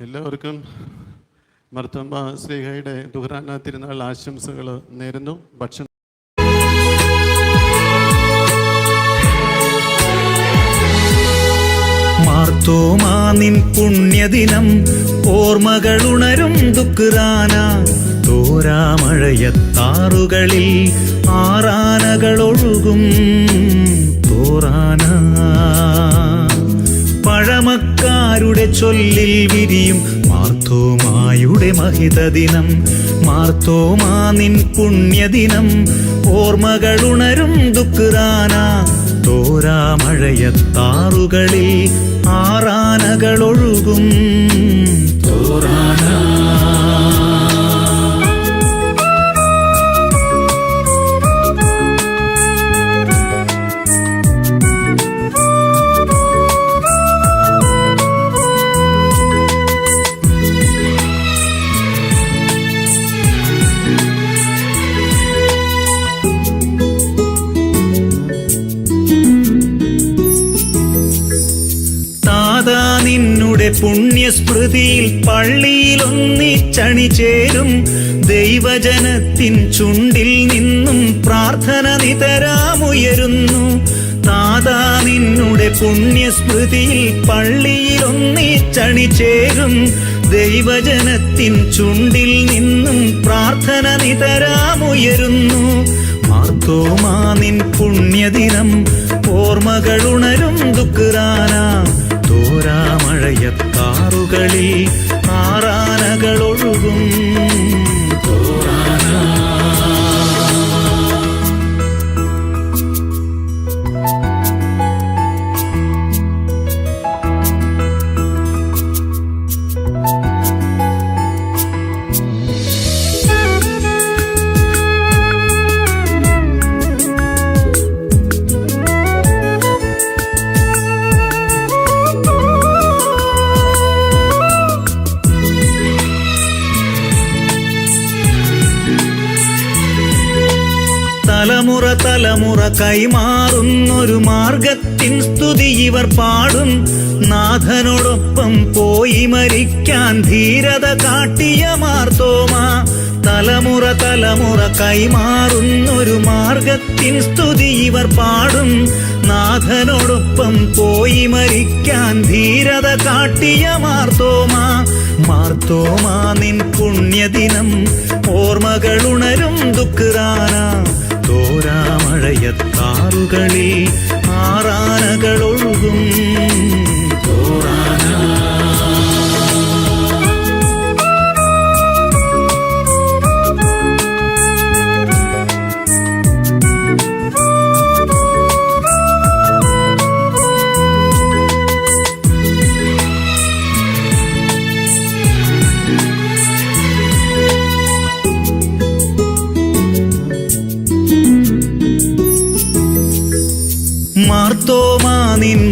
എല്ലാവർക്കും മർത്തമ്മ ശ്രീഹയുടെ ദുഹ്റാന തിരുനാൾ ആശംസകൾ നേരുന്നു. ഭക്ഷണം നിൻ പുണ്യദിനം ഓർമ്മകളുണരും ദുഃഖാന തോരാമഴയത്താറുകളിൽ ആറാനകളൊഴുകും. തോറാന. പഴമക്കാരുടെ ചൊല്ലിൽ വിരിയും. മാർത്തോമായുടെ മഹിത ദിനം മാർത്തോമാ നിൻ പുണ്യദിനം. ഓർമ്മകളുണരും ദുഃഖാന തോരാമഴയത്താറുകളിൽ ആറാനകളൊഴുകും. പുണ്യസ്മൃതിയിൽ പള്ളിയിലൊന്നിച്ചണി ചേരും. ദൈവജനത്തിൻ ചുണ്ടിൽ നിന്നും പ്രാർത്ഥന നിതരാമുയരുന്നു. താതാ നിന്നുടെ പുണ്യസ്മൃതിയിൽ പള്ളിയിലൊന്നിച്ചണി ചേരും. ദൈവജനത്തിൻ ചുണ്ടിൽ നിന്നും പ്രാർത്ഥന നിതരാമുയരുന്നു. മാർത്തോമാ നിൻ പുണ്യദിനം ഓർമ്മകളുണരും ദുഃഖാന തോരാമഴയത്താറുകളിൽ ആറാനകളൊഴുകും. തലമുറ തലമുറ കൈമാറുന്നൊരു മാർഗത്തിൻ സ്തുതി ഇവർ പാടും. നാഥനോടൊപ്പം പോയി മരിക്കാൻ ധീരത കാട്ടിയ മാർത്തോമ. തലമുറ തലമുറ കൈമാറുന്നൊരു മാർഗത്തിൻ സ്തുതി ഇവർ പാടും. നാഥനോടൊപ്പം പോയി മരിക്കാൻ ധീരത കാട്ടിയ മാർത്തോമ. മാർത്തോമാ നിൻ പുണ്യദിനം ഓർമ്മകളുണരും ദുഃഖാന തോരാമഴയത്താറുകളിൽ ആറാനകളൊഴുകും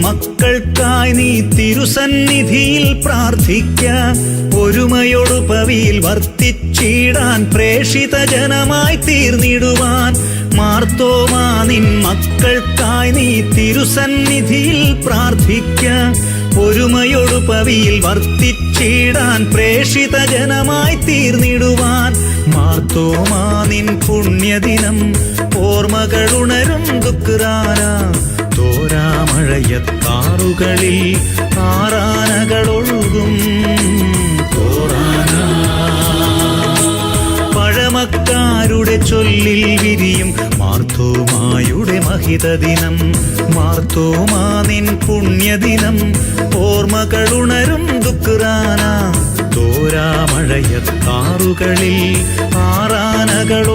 മക്കൾക്കായി നീ തിരുസന്നിധിയിൽ പ്രാർത്ഥിക്ക. ഒരുമയോടു പവിയിൽ വർത്തിച്ചിടാൻ പ്രേഷിത ജനമായി തീർന്നിടുവാൻ. മാർത്തോമാ നിൻ മക്കൾക്കായി നീ തിരുസന്നിധിയിൽ പ്രാർത്ഥിക്ക. ഒരുമയോടു പവിയിൽ വർത്തിച്ചിടാൻ പ്രേഷിത ജനമായി തീർന്നിടുവാൻ. മാർത്തോമാ നിൻ പുണ്യദിനം ഓർമ്മകളുണരും ദുഃഖാന തോരാമഴയത്താറുകളിൽ ആറാനകളൊഴുകും. തോറാന പഴമക്കാരുടെ ചൊല്ലിൽ വിരിയും മാർത്തോമായുടെ മഹിത ദിനം മാർത്തോമാ നിൻ പുണ്യദിനം. ഓർമ്മകളുണരും ദുഃഖാന തോരാമഴയത്താറുകളിൽ ആറാനകളൊഴുകും.